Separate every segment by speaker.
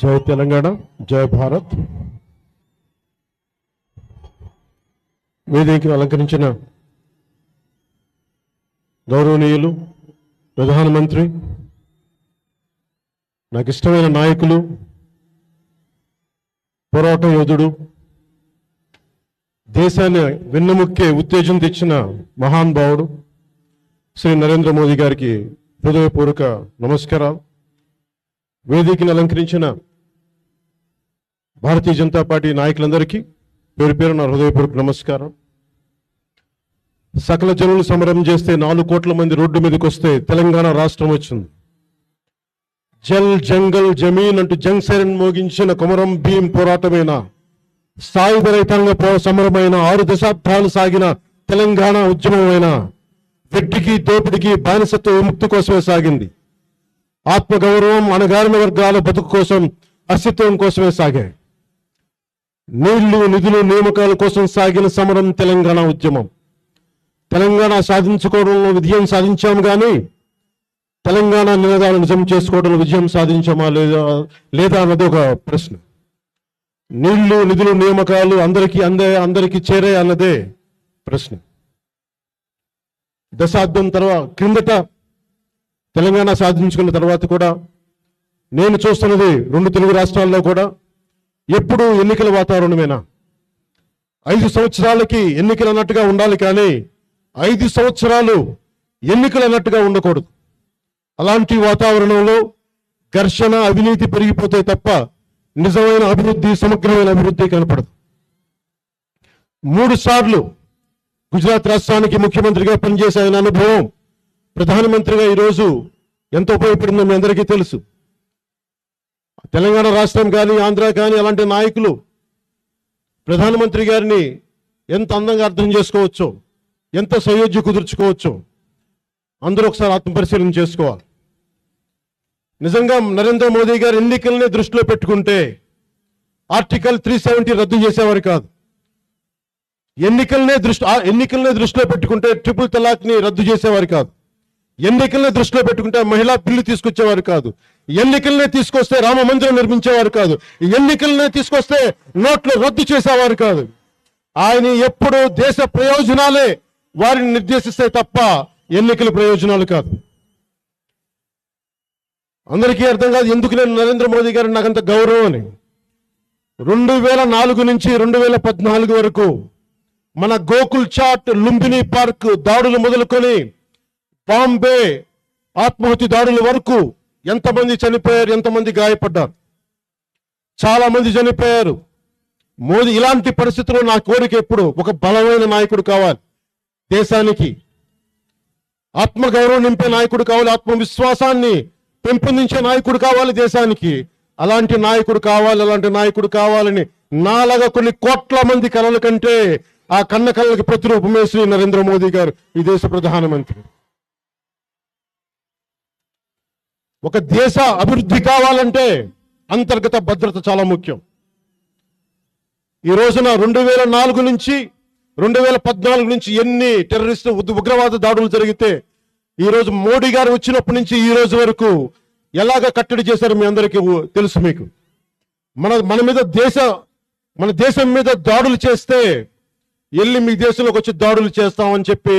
Speaker 1: జై తెలంగాణ జై భారత్. వేదికను అలంకరించిన గౌరవనీయులు ప్రధానమంత్రి నాకు ఇష్టమైన నాయకులు పోరాట యోధుడు దేశాన్ని వెన్నెముక్కే ఉత్తేజం తెచ్చిన మహాన్ భావుడు శ్రీ నరేంద్ర మోదీ గారికి హృదయపూర్వక నమస్కారాలు. వేదికను అలంకరించిన భారతీయ జనతా పార్టీ నాయకులందరికీ పేరు పేరు నా హృదయపూర్వక నమస్కారం. సకల జనులు సమరం చేస్తే నాలుగు కోట్ల మంది రోడ్డు మీదకి వస్తే తెలంగాణ రాష్ట్రం వచ్చింది. జల్ జంగల్ జమీన్ అంటూ జంగ్ సైరన్ మోగించిన కొమరం భీం పోరాటమైన సాయుధ రైతాంగ సమరమైన ఆరు దశాబ్దాలు సాగిన తెలంగాణ ఉద్యమమైన వెట్టికి దోపిడికి బానిసత్వ విముక్తి కోసమే సాగింది. ఆత్మగౌరవం అణగారిన వర్గాల బతుకు కోసం అస్తిత్వం కోసమే సాగాయి నీళ్ళు నిధులు నియామకాల కోసం సాగిన సమరం తెలంగాణ ఉద్యమం. తెలంగాణ సాధించుకోవడంలో విజయం సాధించాము కానీ తెలంగాణ నినాదాలు నిజం చేసుకోవడంలో విజయం సాధించామా లేదా లేదా అన్నది ఒక ప్రశ్న. నీళ్ళు నిధులు నియామకాలు అందరికీ అందే అందరికీ చేరే అన్నదే ప్రశ్న. దశాబ్దం తర్వాత క్రిందట తెలంగాణ సాధించుకున్న తర్వాత కూడా నేను చూస్తున్నది రెండు తెలుగు రాష్ట్రాల్లో కూడా ఎప్పుడూ ఎన్నికల వాతావరణమేనా? ఐదు సంవత్సరాలకి ఎన్నికలు అన్నట్టుగా ఉండాలి కానీ ఐదు సంవత్సరాలు ఎన్నికలు అన్నట్టుగా ఉండకూడదు. అలాంటి వాతావరణంలో ఘర్షణ అవినీతి పెరిగిపోతే తప్ప నిజమైన అభివృద్ధి సమగ్రమైన అభివృద్ధి కనపడదు. మూడు సార్లు గుజరాత్ రాష్ట్రానికి ముఖ్యమంత్రిగా పనిచేసే అనుభవం ప్రధానమంత్రిగా ఈరోజు ఎంత ఉపయోగపడిందో మీ అందరికీ తెలుసు. తెలంగాణ రాష్ట్రం కానీ ఆంధ్ర కానీ అలాంటి నాయకులు ప్రధానమంత్రి గారిని ఎంత అందంగా అర్థం చేసుకోవచ్చో ఎంత సయోధ్య కుదుర్చుకోవచ్చో అందరూ ఒకసారి ఆత్మపరిశీలన చేసుకోవాలి. నిజంగా నరేంద్ర మోదీ గారు ఎన్నికల్ని దృష్టిలో పెట్టుకుంటే ఆర్టికల్ త్రీ సెవెంటీ రద్దు చేసేవారు కాదు. ఎన్నికలనే దృష్టి ఆ ఎన్నికలనే దృష్టిలో పెట్టుకుంటే ట్రిపుల్ తలాక్ని రద్దు చేసేవారు కాదు. ఎన్నికలనే దృష్టిలో పెట్టుకుంటే మహిళా బిల్లు తీసుకొచ్చేవారు కాదు. ఎన్నికలనే తీసుకొస్తే రామ మందిరం నిర్మించేవారు కాదు. ఎన్నికలనే తీసుకొస్తే నోట్లు రద్దు చేసేవారు కాదు. ఆయన ఎప్పుడు దేశ ప్రయోజనాలే వారిని నిర్దేశిస్తే తప్ప ఎన్నికల ప్రయోజనాలు కాదు. అందరికీ అర్థం కాదు ఎందుకు నేను నరేంద్ర మోదీ గారు నాకంత గౌరవం అని. రెండు వేల నాలుగు నుంచి రెండు వేల పద్నాలుగు వరకు మన గోకుల్ చాట్ లుంబిని పార్క్ దాడులు మొదలుకొని బాంబే ఆత్మహత్య దాడుల వరకు ఎంతమంది చనిపోయారు ఎంతమంది గాయపడ్డారు? చాలా మంది చనిపోయారు. మోదీ ఇలాంటి పరిస్థితుల్లో నా కోరిక ఎప్పుడు ఒక బలమైన నాయకుడు కావాలి. దేశానికి ఆత్మగౌరవం నింపే నాయకుడు కావాలి ఆత్మవిశ్వాసాన్ని పెంపొందించే నాయకుడు కావాలి దేశానికి. అలాంటి నాయకుడు కావాలి అలాంటి నాయకుడు కావాలని నాలాగా కొన్ని కోట్ల మంది కళల కంటే ఆ కన్న కళ్ళకి ప్రతిరూపమే శ్రీ నరేంద్ర మోదీ గారు ఈ దేశ ప్రధానమంత్రి. ఒక దేశ అభివృద్ధి కావాలంటే అంతర్గత భద్రత చాలా ముఖ్యం. ఈ రోజున రెండు వేల నాలుగు నుంచి రెండు వేల పద్నాలుగు నుంచి ఎన్ని టెర్రరిస్ట్ ఉగ్రవాద దాడులు జరిగితే ఈ రోజు మోడీ గారు వచ్చినప్పటి నుంచి ఈ రోజు వరకు ఎలాగ కట్టడి చేశారో మీ అందరికీ తెలుసు మీకు. మన మన మీద దేశ మన దేశం మీద దాడులు చేస్తే వెళ్ళి మీ దేశంలోకి వచ్చి దాడులు చేస్తామని చెప్పి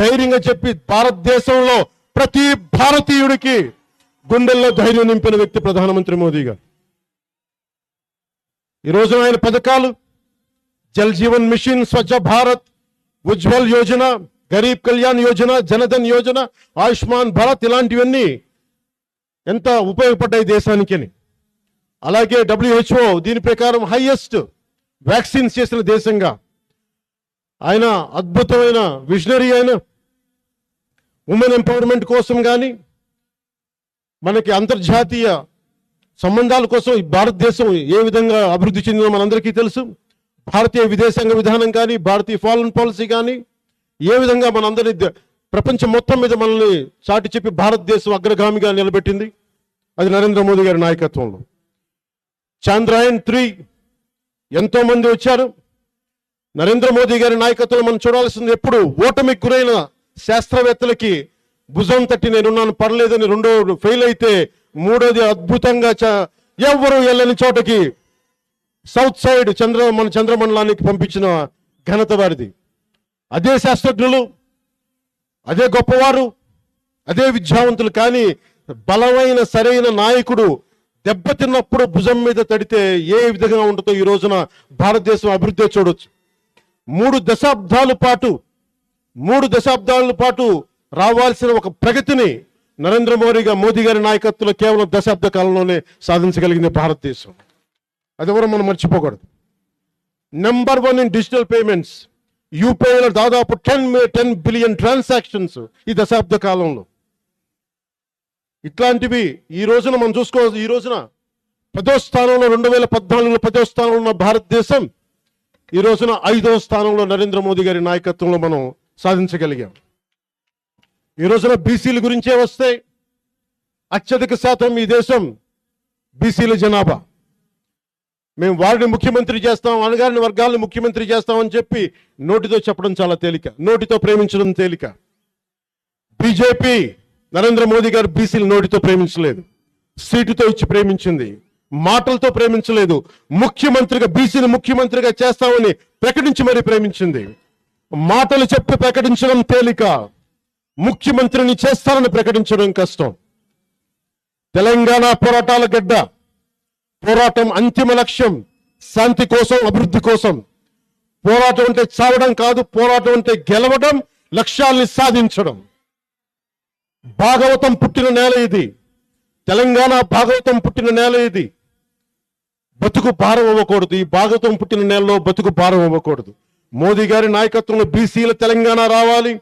Speaker 1: ధైర్యంగా చెప్పి భారతదేశంలో ప్రతి భారతీయుడికి గుండెల్లో ధైర్యం నింపిన వ్యక్తి ప్రధానమంత్రి మోదీ గారు ఈ రోజు ఆయన పథకాలు జల్ జీవన్ మిషన్ స్వచ్ఛ భారత్ ఉజ్వల్ యోజన గరీబ్ కళ్యాణ్ యోజన జనధన్ యోజన ఆయుష్మాన్ భారత్ ఇలాంటివన్నీ ఎంత ఉపయోగపడ్డాయి దేశానికి అని అలాగే డబ్ల్యూహెచ్ఓ దీని ప్రకారం హైయెస్ట్ వ్యాక్సిన్స్ చేసిన దేశంగా. ఆయన అద్భుతమైన విజనరీ అయిన ఉమెన్ ఎంపవర్మెంట్ కోసం కానీ మనకి అంతర్జాతీయ సంబంధాల కోసం భారతదేశం ఏ విధంగా అభివృద్ధి చెందిందో మనందరికీ తెలుసు. భారతీయ విదేశాంగ విధానం కానీ భారతీయ ఫారెన్ పాలసీ కానీ ఏ విధంగా మనందరి ద- ప్రపంచం మొత్తం మీద మనల్ని చాటి చెప్పి భారతదేశం అగ్రగామిగా నిలబెట్టింది. అది నరేంద్ర మోదీ గారి నాయకత్వంలో. చాంద్రాయన్ త్రీ ఎంతో మంది వచ్చారు. నరేంద్ర మోదీ గారి నాయకత్వంలో మనం చూడాల్సింది ఎప్పుడు ఓటమికి గురైన శాస్త్రవేత్తలకి భుజం తట్టి నేనున్నాను పర్లేదని రెండో ఫెయిల్ అయితే మూడోది అద్భుతంగా చ- ఎవరు వెళ్ళని చోటకి సౌత్ సైడ్ చంద్ర మన చంద్రమండలానికి పంపించిన ఘనత వారిది. అదే శాస్త్రజ్ఞులు అదే గొప్పవారు అదే విద్యావంతులు కానీ బలమైన సరైన నాయకుడు దెబ్బతిన్నప్పుడు భుజం మీద తడితే ఏ విధంగా ఉంటుందో ఈ రోజున భారతదేశం అభివృద్ధి చూడొచ్చు. మూడు దశాబ్దాల పాటు మూడు దశాబ్దాల పాటు రావాల్సిన ఒక ప్రగతిని నరేంద్ర మోడీగా మోదీ గారి నాయకత్వంలో కేవలం దశాబ్ద కాలంలోనే సాధించగలిగింది భారతదేశం. అది ఎవరు మనం మర్చిపోకూడదు. Number one in digital payments యూపీఐలో దాదాపు టెన్ టెన్ బిలియన్ ట్రాన్సాక్షన్స్ ఈ దశాబ్ద కాలంలో. ఇట్లాంటివి ఈ రోజున మనం చూసుకో ఈ రోజున పదో స్థానంలో రెండు వేల పద్నాలుగులో పదో స్థానంలో ఉన్న భారతదేశం ఈ రోజున ఐదో స్థానంలో నరేంద్ర మోదీ గారి నాయకత్వంలో మనం సాధించగలిగాం. ఈ రోజున బీసీల గురించే వస్తే అత్యధిక శాతం ఈ దేశం బీసీల జనాభా. మేము వారిని ముఖ్యమంత్రి చేస్తాం అనగారిన వర్గాలను ముఖ్యమంత్రి చేస్తామని చెప్పి నోటితో చెప్పడం చాలా తేలిక. నోటితో ప్రేమించడం తేలిక. బీజేపీ నరేంద్ర మోదీ గారు బీసీలు నోటితో ప్రేమించలేదు. సీటుతో ఇచ్చి ప్రేమించింది. మాటలతో ప్రేమించలేదు. ముఖ్యమంత్రిగా బీసీని ముఖ్యమంత్రిగా చేస్తామని ప్రకటించి మరీ ప్రేమించింది. మాటలు చెప్పి ప్రకటించడం తేలిక. ముఖ్యమంత్రిని చేస్తానని ప్రకటించడం కష్టం. తెలంగాణ పోరాటాల గడ్డ పోరాటం అంతిమ లక్ష్యం శాంతి కోసం అభివృద్ధి కోసం. పోరాటం అంటే చావడం కాదు పోరాటం అంటే గెలవడం లక్ష్యాల్ని సాధించడం. భాగవతం పుట్టిన నేల ఇది. తెలంగాణ భాగవతం పుట్టిన నేల ఇది. బతుకు భారం అవ్వకూడదు. ఈ భాగవతం పుట్టిన నేలలో బతుకు భారం అవ్వకూడదు. మోదీ గారి నాయకత్వంలో బీసీల తెలంగాణ రావాలి.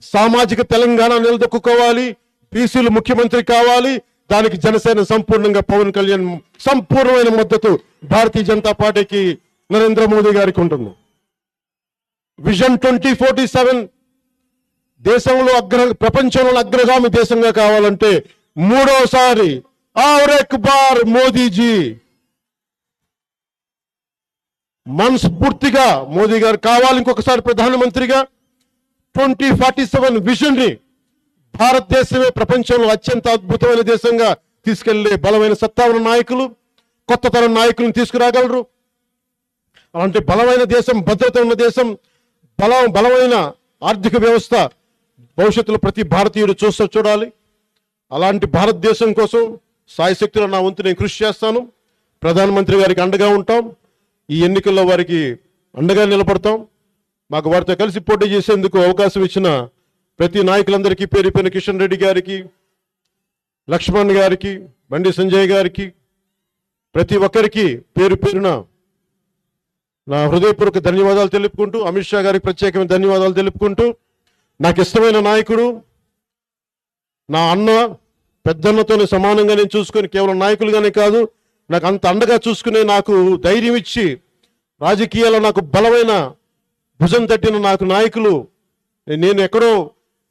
Speaker 1: సామాజిక తెలంగాణ నిలదొక్కుకోవాలి. బీసీలు ముఖ్యమంత్రి కావాలి. దానికి జనసేన సంపూర్ణంగా పవన్ కళ్యాణ్ సంపూర్ణమైన మద్దతు భారతీయ జనతా పార్టీకి నరేంద్ర మోదీ గారికి ఉంటుంది. విజన్ ట్వంటీ ఫోర్టీ సెవెన్ దేశంలో అగ్ర ప్రపంచంలో అగ్రగామి దేశంగా కావాలంటే మూడోసారి ఆర్ బార్ మోదీజీ. మనస్ఫూర్తిగా మోదీ గారు కావాలి ఇంకొకసారి ప్రధానమంత్రిగా. ట్వంటీ ఫార్టీ సెవెన్ విజన్ని భారతదేశమే ప్రపంచంలో అత్యంత అద్భుతమైన దేశంగా తీసుకెళ్ళే బలమైన సత్తావున్న నాయకులు కొత్త తరం నాయకులను తీసుకురాగలరు. అలాంటి బలమైన దేశం భద్రత ఉన్న దేశం బల బలమైన ఆర్థిక వ్యవస్థ భవిష్యత్తులో ప్రతి భారతీయుడు చూస్తూ చూడాలి. అలాంటి భారతదేశం కోసం సాయశక్తిలో నా వంతు నేను కృషి చేస్తాను. ప్రధానమంత్రి గారికి అండగా ఉంటాం. ఈ ఎన్నికల్లో వారికి అండగా నిలబడతాం. మాకు వారితో కలిసి పోటీ చేసేందుకు అవకాశం ఇచ్చిన ప్రతి నాయకులందరికీ పేరు పేరు కిషన్ రెడ్డి గారికి లక్ష్మణ్ గారికి బండి సంజయ్ గారికి ప్రతి ఒక్కరికి పేరు పేరున నా హృదయపూర్వక ధన్యవాదాలు తెలుపుకుంటూ అమిత్ షా గారికి ప్రత్యేకమైన ధన్యవాదాలు తెలుపుకుంటూ నాకు ఇష్టమైన నాయకుడు నా అన్న పెద్దన్నతోనే సమానంగా నేను చూసుకొని కేవలం నాయకులుగానే కాదు నాకు అంత అండగా చూసుకునే నాకు ధైర్యం ఇచ్చి రాజకీయాల్లో నాకు బలమైన భుజం తట్టిన నాకు నాయకులు నేను ఎక్కడో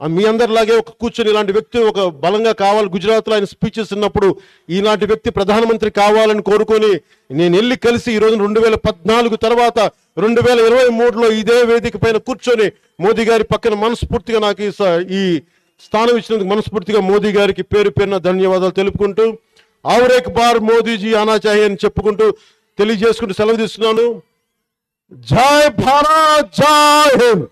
Speaker 1: మీ అందరిలాగే ఒక కూర్చొని ఇలాంటి వ్యక్తి ఒక బలంగా కావాలి గుజరాత్లో ఆయన స్పీచెస్ ఉన్నప్పుడు ఈనాటి వ్యక్తి ప్రధానమంత్రి కావాలని కోరుకొని నేను వెళ్ళి కలిసి ఈ రోజు రెండు వేల పద్నాలుగు తర్వాత రెండు వేల ఇరవై మూడులో ఇదే వేదిక పైన కూర్చొని మోదీ గారి పక్కన మనస్ఫూర్తిగా నాకు ఈ స- ఈ స్థానం ఇచ్చినందుకు మనస్ఫూర్తిగా మోదీ గారికి పేరు పేరున ధన్యవాదాలు తెలుపుకుంటూ ఆవరేక్ బార్ మోదీజీ ఆనా అని చెప్పుకుంటూ తెలియజేసుకుంటూ సెలవు తీసుకున్నాను జై భారత్ జై హింద్